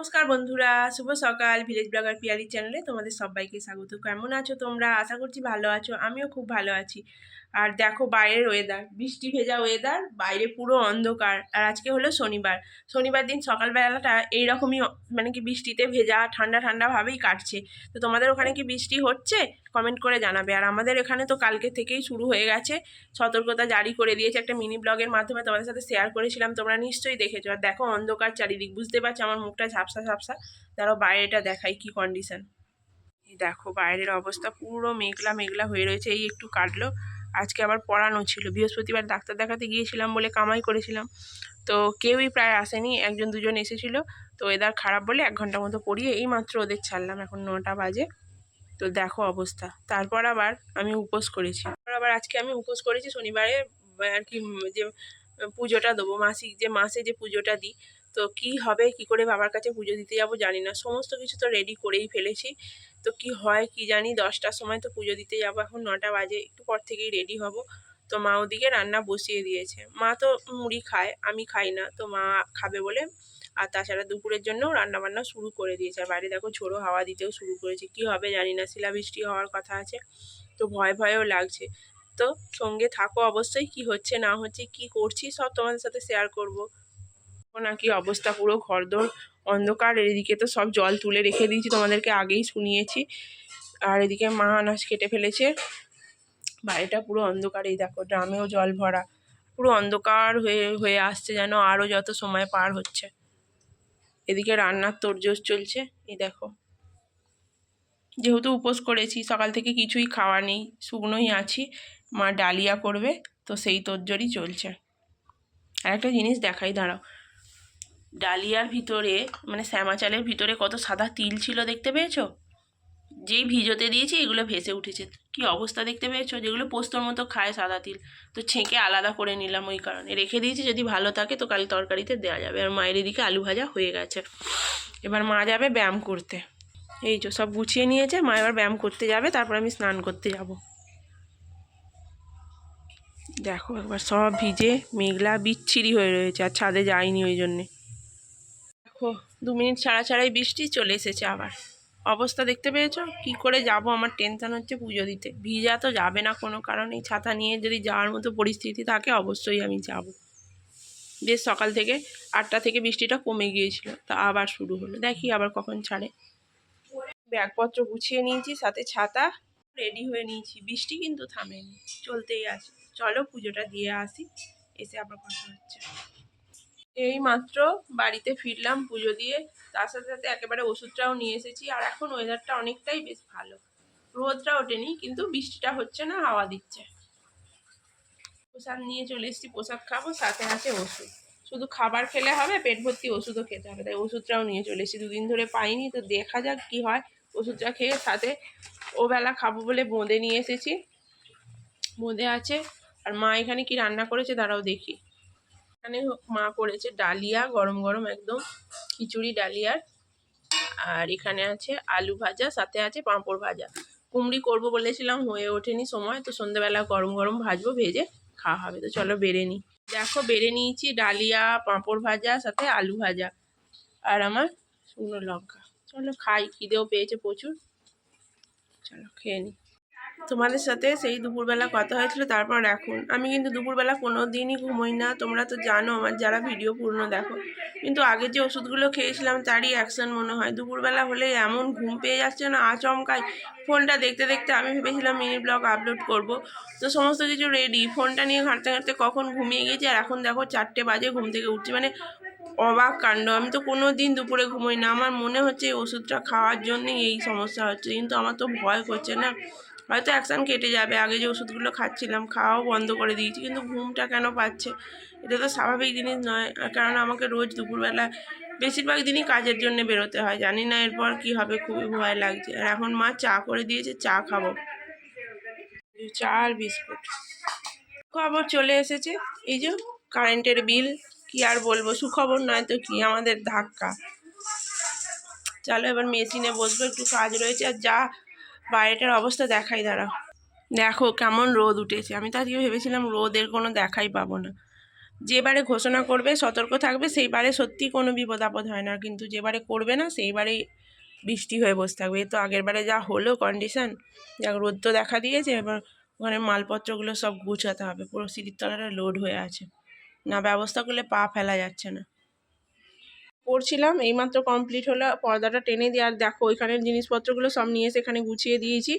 নমস্কার বন্ধুরা, শুভ সকাল ভিলেজ ব্লগার পিয়ারি চ্যানেলে তোমাদের সবাইকে স্বাগত। কেমন আছো তোমরা? আশা করছি ভালো আছো, আমিও খুব ভালো আছি। আর দেখো বাইরের ওয়েদার বৃষ্টি ভেজা ওয়েদার বাইরে পুরো অন্ধকার। আর আজকে হলো শনিবার। শনিবার দিন সকালবেলাটা এইরকমই মানে কি বৃষ্টিতে ভেজা, ঠান্ডা ঠান্ডাভাবেই কাটছে। তো তোমাদের ওখানে কি বৃষ্টি হচ্ছে? কমেন্ট করে জানাবে। আর আমাদের এখানে তো কালকে থেকেই শুরু হয়ে গেছে। সতর্কতা জারি করে দিয়েছে একটা মিনি ব্লগের মাধ্যমে। তোমাদের সাথে শেয়ার করেছিলাম, তোমরা নিশ্চয়ই দেখেছ। আর দেখো অন্ধকার চারিদিক, বুঝতে পারছ? আমার মুখটা ঝাপসা ঝাপসা। তারও বাইরেটা দেখাই কি কন্ডিশন দেখো, বাইরের অবস্থা পুরো মেঘলা মেঘলা হয়ে রয়েছে। এই একটু কাটলো। আজকে আবার পড়ানো ছিল। বৃহস্পতিবার ডাক্তার দেখাতে গিয়েছিলাম বলে কামাই করেছিলাম। তো কেউই প্রায় আসেনি, একজন দুজন এসেছিল। তো ওয়েদার খারাপ বলে এক ঘণ্টা মতো পড়িয়ে এই মাত্র ওদের ছাড়লাম, এখন নটা বাজে। তো দেখো অবস্থা। তারপর আবার আমি উপোস করেছি। তারপর আবার আজকে আমি উপোস করেছি, শনিবারে আর কি যে পুজোটা দেবো, মাসিক যে মাসে যে পুজোটা দিই। তো কি হবে, কি করে বাবার কাছে পুজো দিতে যাব জানি না। সমস্ত কিছু তো রেডি করেই ফেলেছি। তো কি হয় কি জানি, দশটার সময় তো পুজো দিতে যাব। এখন নটা বাজে, একটু পর থেকেই রেডি হব। তো মা ওদিকে রান্না বসিয়ে দিয়েছে। মা তো মুড়ি খায়, আমি খাই না। তো মা খাবে বলে, আর তাছাড়া দুপুরের জন্য রান্না বান্না শুরু করে দিয়েছে। বাইরে দেখো ঝোড়ো হাওয়া দিতেও শুরু করেছে। কি হবে জানি না, শিলাবৃষ্টি হওয়ার কথা আছে। তো ভয় ভয়ও লাগছে। তো সঙ্গে থাকো অবশ্যই, কি হচ্ছে না হচ্ছে, কি করছি সব তোমাদের সাথে শেয়ার করব। নাকি অবস্থা, পুরো ঘরদোর অন্ধকার, এদিকে তো সব জল তুলে রেখে দিয়েছি, তোমাদেরকে আগেই শুনিয়েছি। আর এদিকে মা আনাজ কেটে ফেলেছে। বাড়িটা পুরো অন্ধকার, এই দেখো, ড্রামেও জল ভরা। পুরো অন্ধকার হয়ে হয়ে আসছে যেন আরও যত সময় পার হচ্ছে। এদিকে রান্নার তোড়জোড় চলছে, এই দেখো। যেহেতু উপোস করেছি, সকাল থেকে কিছুই খাওয়া নেই, শুকনোই আছি, মা ডালিয়া করবে, তো সেই তোড়জোড়ই চলছে। আর একটা জিনিস দেখাই, দাঁড়াও। ডালিয়ার ভিতরে মানে শ্যামা চালের ভিতরে কত সাদা তিল ছিল দেখতে পেয়েছ? যেই ভিজোতে দিয়েছি এগুলো ভেসে উঠেছে। কি অবস্থা দেখতে পেয়েছ? যেগুলো পোস্তর মতো খায় সাদা তিল। তো ছেঁকে আলাদা করে নিলাম ওই কারণে। রেখে দিয়েছি, যদি ভালো থাকে তো কাল তরকারিতে দেওয়া যাবে। আর মায়ের এদিকে আলু ভাজা হয়ে গেছে। এবার মা যাবে ব্যায়াম করতে। এই যে সব গুছিয়ে নিয়েছে, মা এবার ব্যায়াম করতে যাবে, তারপর আমি স্নান করতে যাব। দেখো, একবার সব ভিজে মেঘলা বিচ্ছিরি হয়ে রয়েছে, আর ছাদে যায়নি ওই জন্যে। দেখো দু মিনিট ছাড়া ছাড়াই বৃষ্টি চলে এসেছে আবার। অবস্থা দেখতে পেয়েছ? কি করে যাব? আমার টেনশন হচ্ছে পুজো দিতে। ভিজা তো যাবে না কোনো কারণে। ছাতা নিয়ে যদি যাওয়ার মতো পরিস্থিতি থাকে, অবশ্যই আমি যাব। বেশ, সকাল থেকে আটটা থেকে বৃষ্টিটা কমে গিয়েছিল, তা আবার শুরু হলো। দেখি আবার কখন ছাড়ে। ব্যাগপত্র গুছিয়ে নিয়েছি, সাথে ছাতা রেডি হয়ে নিয়েছি। বৃষ্টি কিন্তু থামেনি, চলতেই আছে। চলো পুজোটা দিয়ে আসি, এসে আবার কথা হচ্ছে। এই মাত্র বাড়িতে ফিরলাম পুজো দিয়ে। তার সাথে সাথে একেবারে ওষুধটাও নিয়ে এসেছি। আর এখন ওয়েদারটা অনেকটাই বেশ ভালো। রোদটা ওঠেনি, কিন্তু বৃষ্টিটা হচ্ছে না, হাওয়া দিচ্ছে। প্রসাদ নিয়ে চলে এসেছি, প্রসাদ খাব, সাথে আছে ওষুধ। শুধু খাবার খেলে হবে, পেট ভর্তি ওষুধও খেতে হবে। তাই ওষুধটাও নিয়ে চলে এসেছি। দুদিন ধরে পাইনি, তো দেখা যাক কি হয়। ওষুধটা খেয়ে সাথে ও বেলা খাব বলে বোঁদে নিয়ে এসেছি। বোঁদে আছে। আর মা এখানে কি রান্না করেছে তারাও দেখি। এখানে মা করেছে ডালিয়া, গরম গরম একদম খিচুড়ি ডালিয়ার। আর এখানে আছে আলু ভাজা, সাথে আছে পাঁপড় ভাজা। কুমড়ি করব বলেছিলাম, হয়ে ওঠেনি সময়, তো সন্ধ্যেবেলা গরম গরম ভাজবো, ভেজে খাওয়া হবে। তো চলো বেড়ে নিই। দেখো, বেড়ে নিয়েছি ডালিয়া, পাঁপড় ভাজা, সাথে আলু ভাজা আর আমার শুকনো লঙ্কা। চলো খাই, খিদেও পেয়েছে প্রচুর। চলো খেয়ে নিই। তোমাদের সাথে সেই দুপুরবেলা কথা হয়েছিল, তারপর এখন আমি কিন্তু দুপুরবেলা কোনো দিনই ঘুমোই না। তোমরা তো জানো আমার যারা ভিডিও পূর্ণ দেখো। কিন্তু আগে যে ওষুধগুলো খেয়েছিলাম তারই অ্যাকশন মনে হয়। দুপুরবেলা হলে এমন ঘুম পেয়ে যাচ্ছে না, আচমকাই। ফোনটা দেখতে দেখতে আমি ভেবেছিলাম মিনি ব্লগ আপলোড করব। তো সমস্ত কিছু রেডি ফোনটা নিয়ে ঘাঁটতে ঘাঁটতে কখন ঘুমিয়ে গেছি আর এখন দেখো চারটে বাজে ঘুম থেকে উঠছি। মানে অবাক কাণ্ড। আমি তো কোনো দিন দুপুরে ঘুমোই না। আমার মনে হচ্ছে এই ওষুধটা খাওয়ার জন্যই এই সমস্যা হচ্ছে। কিন্তু আমার তো ভয় করছে না। হয়তো অ্যাকশান কেটে যাবে। আগে যে ওষুধগুলো খাচ্ছিলাম, খাওয়াও বন্ধ করে দিয়েছি, কিন্তু ঘুমটা কেন পাচ্ছে? এটা তো স্বাভাবিক জিনিস নয়। কারণ আমাকে রোজ দুপুরবেলা বেশিরভাগ দিনই কাজের জন্য বেরোতে হয়। জানি না এরপর কি হবে, খুবই ভয় লাগছে। আর এখন মা চা করে দিয়েছে, চা খাব। চা আর বিস্কুট। খবর চলে এসেছে। এই যে কারেন্টের বিল, কি আর বলব? সুখবর নয় তো কি, আমাদের ধাক্কা। চলো এবার মেশিনে বসবো, একটু কাজ রয়েছে। আর যা বাইরেটার অবস্থা দেখাই, দাঁড়াও। দেখো কেমন রোদ উঠেছে। আমি তো আজকে ভেবেছিলাম রোদের কোনো দেখাই পাবো না। যেবারে ঘোষণা করবে, সতর্ক থাকবে সেইবারে সত্যি কোনো বিপদ আপদ হয় না। কিন্তু যেবারে করবে না সেইবারেই বৃষ্টি হয়ে বসে থাকবে। এ তো আগের বারে যা হলো কন্ডিশন যা রোদ তো দেখা দিয়েছে, এবার ওখানে মালপত্রগুলো সব গুছাতে হবে। পুরো সিঁড়ির তলাটা লোড হয়ে আছে। না ব্যবস্থা করলে পা ফেলা যাচ্ছে না। পড়ছিলাম, এইমাত্র কমপ্লিট হলো, পর্দাটা টেনে দিয়ে, আর দেখো ওইখানের জিনিসপত্রগুলো সব নিয়ে এসে এখানে গুছিয়ে দিয়েছি।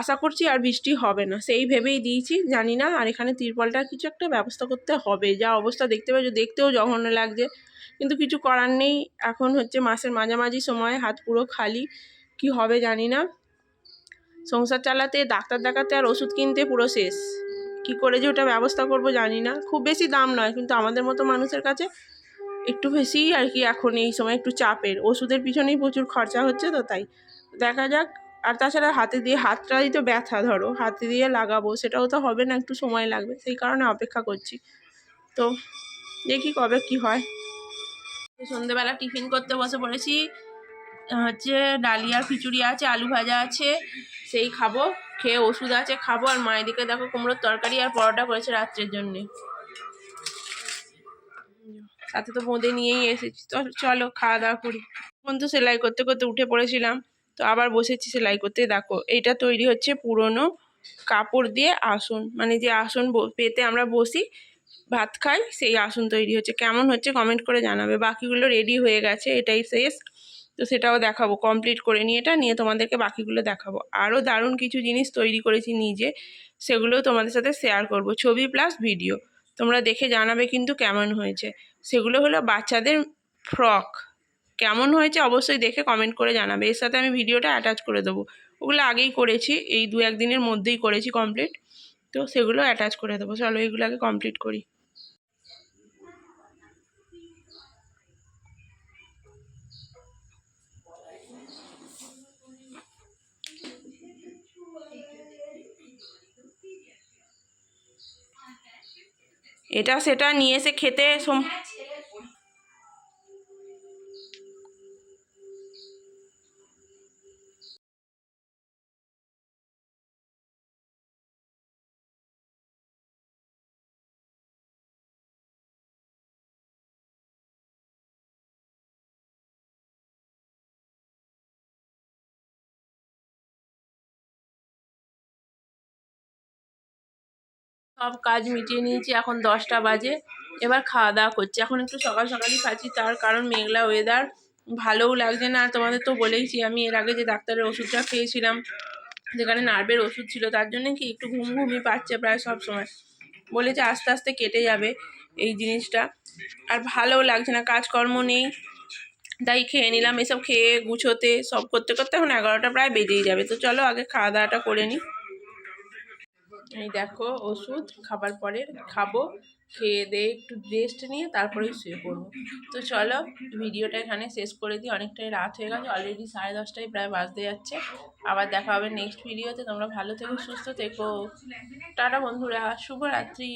আশা করছি আর বৃষ্টি হবে না, সেই ভেবেই দিয়েছি, জানি না, আর এখানে তিরপলটা কিছু একটা ব্যবস্থা করতে হবে। যা অবস্থা দেখতে পাচ্ছ দেখতেও জঘন্য লাগছে, কিন্তু কিছু করার নেই। এখন হচ্ছে মাসের মাঝামাঝি সময়, হাত পুরো খালি, কি হবে জানি না। সংসার চালাতে, ডাক্তার দেখাতে আর ওষুধ কিনতে পুরো শেষ। কি করে যে ওটা ব্যবস্থা করব জানি না, খুব বেশি দাম নয়, কিন্তু আমাদের মতো মানুষের কাছে একটু বেশিই আর কি এখন এই সময় একটু চাপের। ওষুধের পিছনেই প্রচুর খরচা হচ্ছে তো তাই। দেখা যাক। আর তাছাড়া হাতে দিয়ে হাতটাই তো ব্যথা ধরো। হাতে দিয়ে লাগাবো, সেটাও তো হবে না, একটু সময় লাগবে। সেই কারণে অপেক্ষা করছি। তো দেখি কবে কি হয়। সন্ধেবেলা টিফিন করতে বসে পড়েছি। হচ্ছে ডালিয়ার খিচুড়ি আছে, আলু ভাজা আছে, সেই খাব। খেয়ে ওষুধ আছে, খাব। আর মায়ের দিকে দেখো কুমড়োর তরকারি আর পরোটা করেছে রাত্রের জন্যে। সাথে তো বোঁদে নিয়েই এসেছি। তো চলো, খাওয়া দাওয়া করি। এখন তো সেলাই করতে করতে উঠে পড়েছিলাম। তো আবার বসেছি সেলাই করতে। দেখো এটা তৈরি হচ্ছে পুরনো কাপড় দিয়ে আসন। মানে যে আসন পেতে আমরা বসি, ভাত খাই, সেই আসন তৈরি হচ্ছে। কেমন হচ্ছে কমেন্ট করে জানাবে। বাকিগুলো রেডি হয়ে গেছে, এটাই শেষ। তো সেটাও দেখাবো কমপ্লিট করে নিয়ে এটা নিয়ে তোমাদেরকে বাকিগুলো দেখাবো। আরও দারুণ কিছু জিনিস তৈরি করেছি নিজে, সেগুলোও তোমাদের সাথে শেয়ার করব। ছবি প্লাস ভিডিও তোমরা দেখে জানাবে কিন্তু কেমন হয়েছে। সেগুলো হলো বাচ্চাদের ফ্রক। কেমন হয়েছে অবশ্যই দেখে কমেন্ট করে জানাবে। এর সাথে আমি ভিডিওটা অ্যাটাচ করে দেবো। ওগুলো আগেই করেছি, এই দু একদিনের মধ্যেই করেছি কমপ্লিট তো সেগুলো অ্যাটাচ করে দেবো। চলো এগুলো আগে কমপ্লিট করি। এটা সেটা নিয়ে এসে খেতে সব কাজ মিটিয়ে নিয়েছি, এখন দশটা বাজে। এবার খাওয়া দাওয়া করছি। এখন একটু সকাল সকালই খাচ্ছি, তার কারণ মেঘলা ওয়েদার ভালোও লাগছে না তোমাদের তো বলেইছি, আমি এর আগে যে ডাক্তারের ওষুধটা খেয়েছিলাম, যেখানে নার্ভের ওষুধ ছিল, তার জন্য কি একটু ঘুম ঘুমই পাচ্ছে প্রায় সব সময়। বলেছে আস্তে আস্তে কেটে যাবে এই জিনিসটা। আর ভালোও লাগছে না, কাজকর্ম নেই। তাই খেয়ে নিলাম, এসব খেয়ে গুছোতে, সব করতে করতে এখন এগারোটা প্রায় বেজেই যাবে। তো চলো আগে খাওয়া দাওয়াটা করে নিই। এই দেখো, ওষুধ, খাবার পরে খাব, খেয়ে দিয়ে একটু রেস্ট নিয়ে তারপরেই শুয়ে পড়ব। তো চলো, ভিডিওটা এখানে শেষ করে দিই। অনেকটাই রাত হয়ে গেছে অলরেডি সাড়ে দশটায় প্রায় বাজতে যাচ্ছে। আবার দেখা হবে নেক্সট ভিডিওতে তোমরা ভালো থেকো, সুস্থ থেকো। টাটা বন্ধুরা, শুভরাত্রি।